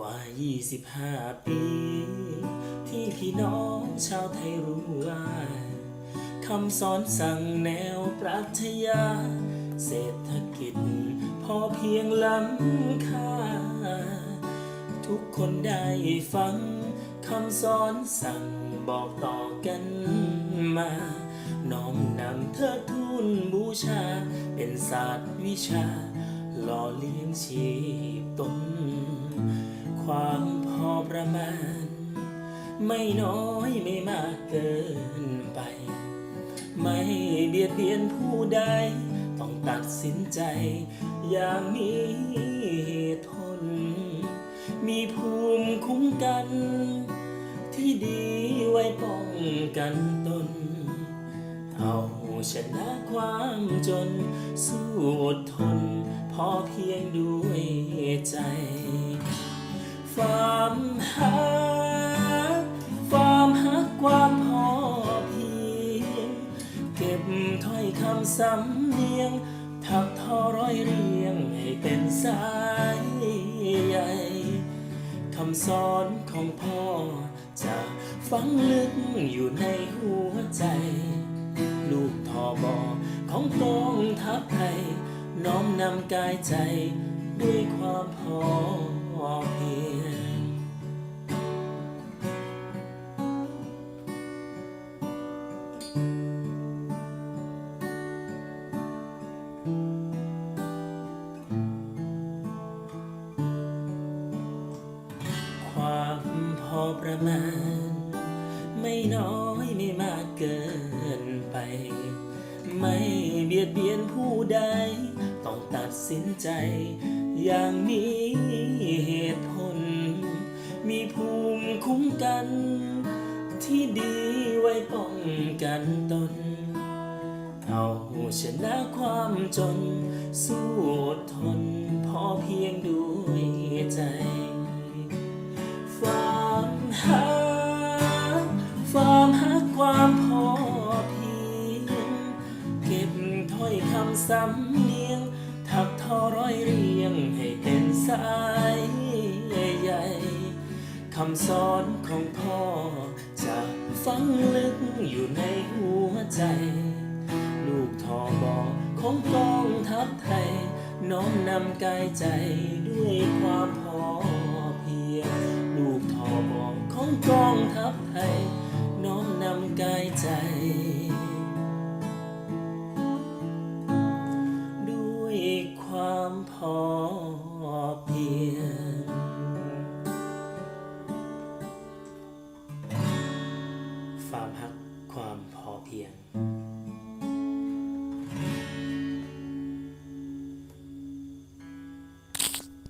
ว่า 25 ปี ที่พี่น้องชาวไทยรู้ว่าคำสอนสั่งแนวปรัชญาเศรษฐกิจ พอเพียงล้ำค่า ทุกคนได้ฟังคำสอนสั่งบอกต่อกันมา น้อมนำเทิดทูนบูชา เป็นศาสตร์วิชา หล่อเลี้ยงชี ประมาณ ไม่น้อยไม่มากเกินไป ไม่เบียดเบียนผู้ใด ต้องตัดสินใจ อย่างมีเหตุผล มีภูมิคุ้มกัน ที่ดีไว้ป้องกันตน เอาชนะความจน สู้อดทน พอเพียงด้วยใจามหักความหักความพอเพียง เก็บถ้อยคำสำเนียง ถักทอร้อยเรียงให้เป็นสายใยคำสอนของพ่อ จะฝังลึกอยู่ในหัวใจ ลูกทอบอของกองทัพไทย น้อมนำกายใจด้วยความพอเพียง อประมาณ ไม่น้อยไม่มากเกินไป ไม่เบียดเบียนผู้ใด ต้องตัดสินใจ อย่างมีเหตุผล มีภูมิคุ้มกัน ที่ดีไว้ป้องกันตนเอาชนะความจน สู้อดทน พอเพียงด้วยใจ ควาความหักความพอเพียง เก็บถ้อยคำสำเนียงถักทอร้อยเรียงให้เป็นสายใหญ่คำสอนของพ่อ จะฝังลึกอยู่ในหัวใจ ลูกทอบอของกองทัพไทย น้อมนำกายใจด้วยความพอเพียง ลูกทอบอ ของกองทัพไทยน้อมนำกายใจ ด้วยความพอเพียงฟาร์มฮักความพอเพียง